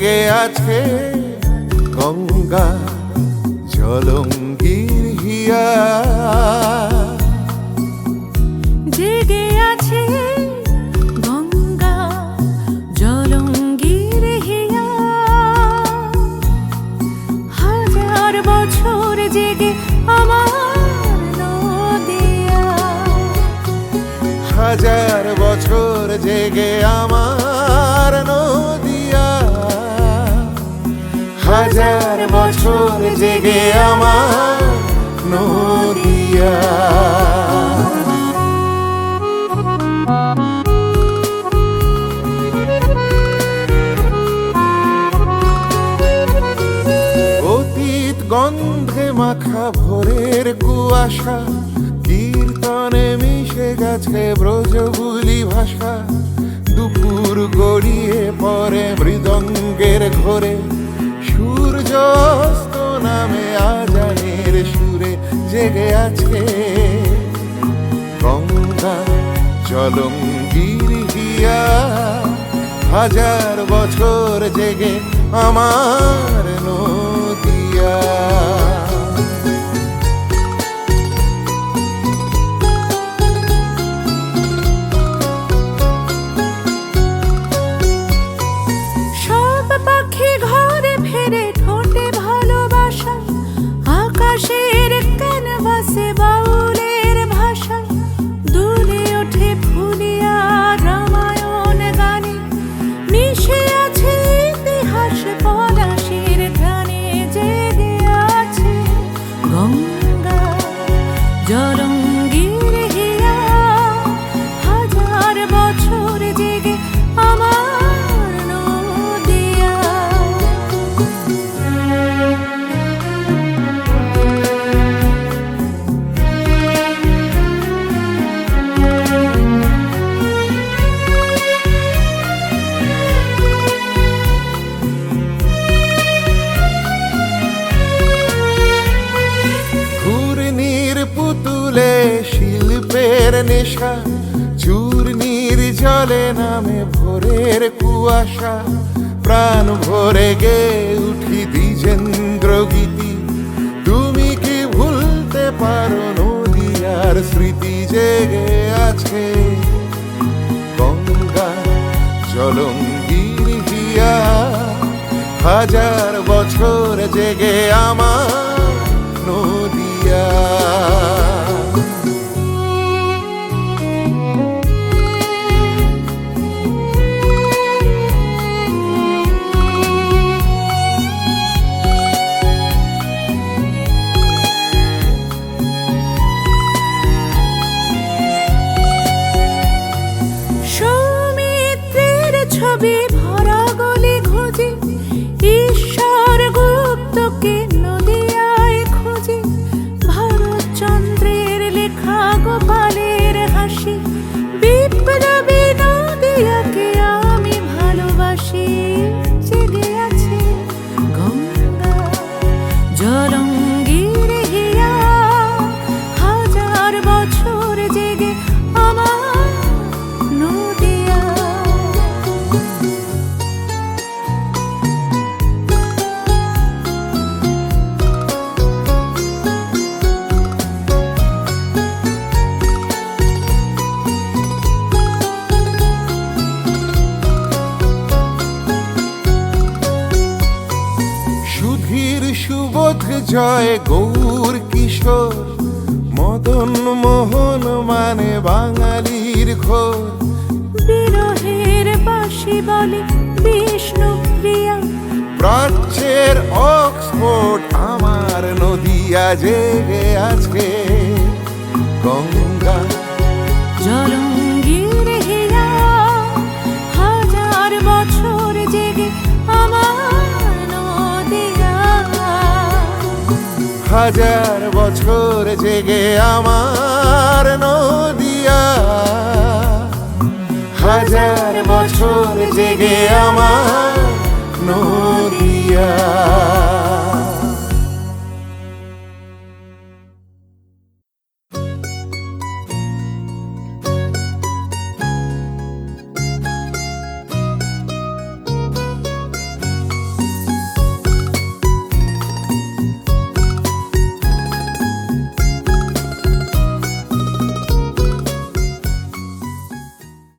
জেগে আছে গঙ্গা জলঙ্গির হিয়া জেগে আছে গঙ্গা জলঙ্গির হিয়া হাজার বছর জেগে আমার নদিয়া। হাজার বছর জেগে আমার নদিয়া। হাজার বছর জেগে আমার নদিয়া। অতীত গন্ধে মাখা ভোরের কুয়াশা, কীর্তনে মিশে গেছে ব্রজবুলি ভাষা। দুপুর গড়িয়ে পরে মৃদঙ্গের ঘরে অস্ত নামে আজানের সুরে জেগে আছে। গঙ্গা চলম গিরিয়া হাজার বছর জেগে আমার নদিয়া। পুতুলে শিল্পের নেশা, চূর্ণির জলে নামে ভোরের কুয়াশা। প্রাণ ভরে গে উঠি দ্বিজেন্দ্র গীতি। তুমি কি ভুলতে পারো নদিয়ার স্মৃতি জেগে আছে? গঙ্গা, জলঙ্গির হাজার বছর জেগে আমার be সুবোধ জয় গৌর কিশোর। মদন মোহন মানে বাঙালির ঘোর। বিরহের বাসি বলে বিষ্ণু প্রিয়া। প্রাচ্যের অক্সফোর্ড আমার নদিয়া জেগে আছে। গঙ্গা জলঙ্গির হাজার বছর জেগে আমার নদিয়া। হাজার বছর জেগে আমার নদিয়া।